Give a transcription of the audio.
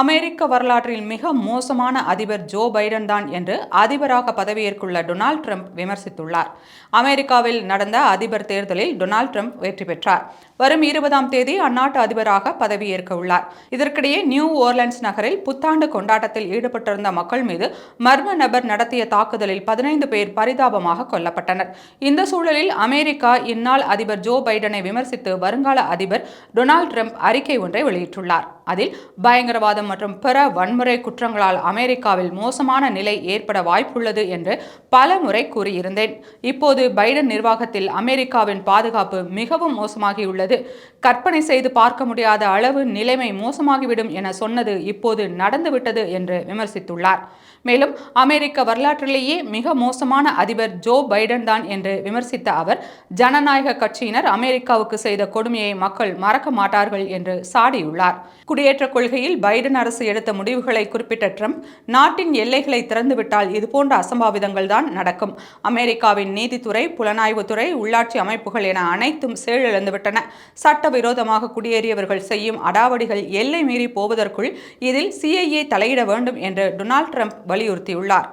அமெரிக்க வரலாற்றில் மிக மோசமான அதிபர் ஜோ பைடன் தான் என்று அதிபராக பதவியேற்குள்ள டொனால்ட் ட்ரம்ப் விமர்சித்துள்ளார். அமெரிக்காவில் நடந்த அதிபர் தேர்தலில் டொனால்ட் ட்ரம்ப் வெற்றி பெற்றார். வரும் இருபதாம் தேதி அந்நாட்டு அதிபராக பதவியேற்க உள்ளார். இதற்கிடையே நியூ ஓர்லண்ட்ஸ் நகரில் புத்தாண்டு கொண்டாட்டத்தில் ஈடுபட்டிருந்த மக்கள் மீது மர்ம நபர் நடத்திய தாக்குதலில் பதினைந்து பேர் பரிதாபமாக கொல்லப்பட்டனர். இந்த சூழலில் அமெரிக்கா இந்நாள் அதிபர் ஜோ பைடனை விமர்சித்து வருங்கால அதிபர் டொனால்ட் ட்ரம்ப் அறிக்கை ஒன்றை வெளியிட்டுள்ளார். அதில் பயங்கரவாதம் மற்றும் பிற வன்முறை குற்றங்களால் அமெரிக்காவில் மோசமான நிலை ஏற்பட வாய்ப்புள்ளது என்று பல முறை கூறியிருந்தேன். இப்போது பைடன் நிர்வாகத்தில் அமெரிக்காவின் பாதுகாப்பு மிகவும் மோசமாகியுள்ளது. கற்பனை செய்து பார்க்க முடியாத அளவு நிலைமை மோசமாகிவிடும் என சொன்னது இப்போது நடந்துவிட்டது என்று விமர்சித்துள்ளார். மேலும் அமெரிக்க வரலாற்றிலேயே மிக மோசமான அதிபர் ஜோ பைடன் தான் என்று விமர்சித்த அவர் ஜனநாயக கட்சியினர் அமெரிக்காவுக்கு செய்த கொடுமையை மக்கள் மறக்க மாட்டார்கள் என்று சாடியுள்ளார். குடியேற்ற கொள்கையில் பைடன் பைடன் அரசு எடுத்த முடிவுகளை குறிப்பிட்ட ட்ரம்ப் நாட்டின் எல்லைகளை திறந்துவிட்டால் இதுபோன்ற அசம்பாவிதங்கள் தான் நடக்கும். அமெரிக்காவின் நீதித்துறை புலனாய்வுத்துறை உள்ளாட்சி அமைப்புகள் என அனைத்தும் செயலிழந்துவிட்டன சட்டவிரோதமாக குடியேறியவர்கள் செய்யும் அடாவடிகள் எல்லை மீறி போவதற்குள் இதில் சிஐஏ தலையிட வேண்டும் என்று டொனால்ட் ட்ரம்ப் வலியுறுத்தியுள்ளார்.